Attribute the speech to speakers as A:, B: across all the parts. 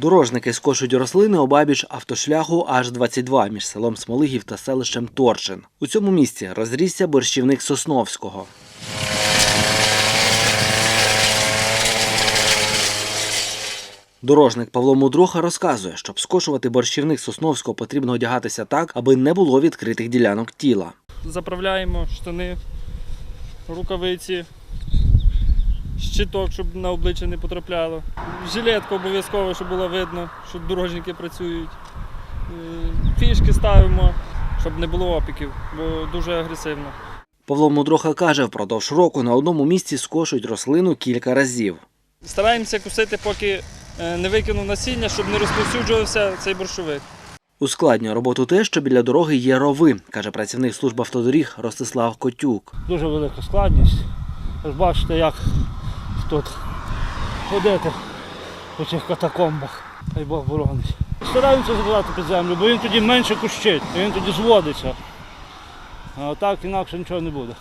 A: Дорожники скошують рослини обабіч автошляху аж 22 між селом Смолигів та селищем Торчин. У цьому місці розрісся борщівник Сосновського. Дорожник Павло Мудроха розказує, щоб скошувати борщівник Сосновського, потрібно одягатися так, аби не було відкритих ділянок тіла.
B: Заправляємо штани, рукавиці, щиток, щоб на обличчя не потрапляло. Жилетка обов'язково, щоб було видно, що дорожники працюють. Е, Фішки ставимо, щоб не було опіків, бо дуже агресивно.
A: Павло Мудроха каже, впродовж року на одному місці скошують рослину кілька разів.
B: Стараємося кусити, поки е, не викинув насіння, щоб не розповсюджувався цей борщовик.
A: Ускладнює роботу те, що біля дороги є рови, каже працівник служби автодоріг Ростислав Котюк.
C: дуже велика складність. Ви бачите, як тут ходити по цих катакомбах. Хай Бог боронить. Стараємося забирати під землю, бо він тоді менше кущить, він тоді зводиться. А так інакше нічого не буде.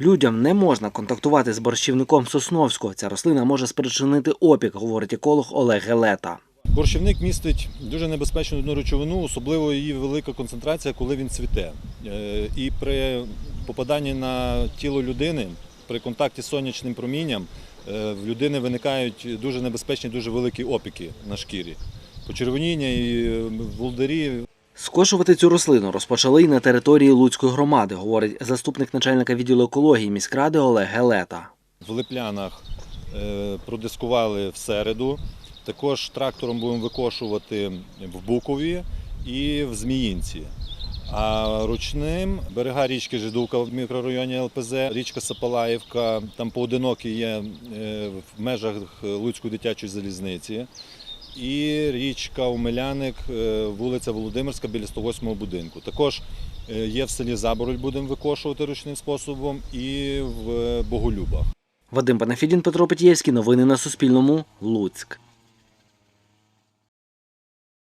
A: Людям не можна контактувати з борщівником Сосновського. Ця рослина може спричинити опік, говорить еколог Олег Гелета.
D: Борщівник містить дуже небезпечну одну речовину, особливо її велика концентрація, коли він цвіте. Е, І при попаданні на тіло людини, при контакті з сонячним промінням, е, в людини виникають дуже небезпечні, дуже великі опіки на шкірі. Почервоніння і е, волдирі,
A: Скошувати цю рослину розпочали й на території Луцької громади, говорить заступник начальника відділу екології міськради Олег Гелета.
D: В Липлянах е, продискували в середу. Також трактором будемо викошувати в Букові і в Зміїнці. А ручним берега річки Жидовка в мікрорайоні ЛПЗ, річка Сапалаївка, там поодинокі є е, в межах Луцької дитячої залізниці. І річка Омеляник, е, вулиця Володимирська біля 108 будинку. Також е, є в селі Забороль, будемо викошувати ручним способом, і в Боголюбах.
A: Вадим Панафідін, Петро Петєвський. Новини на Суспільному. Луцьк.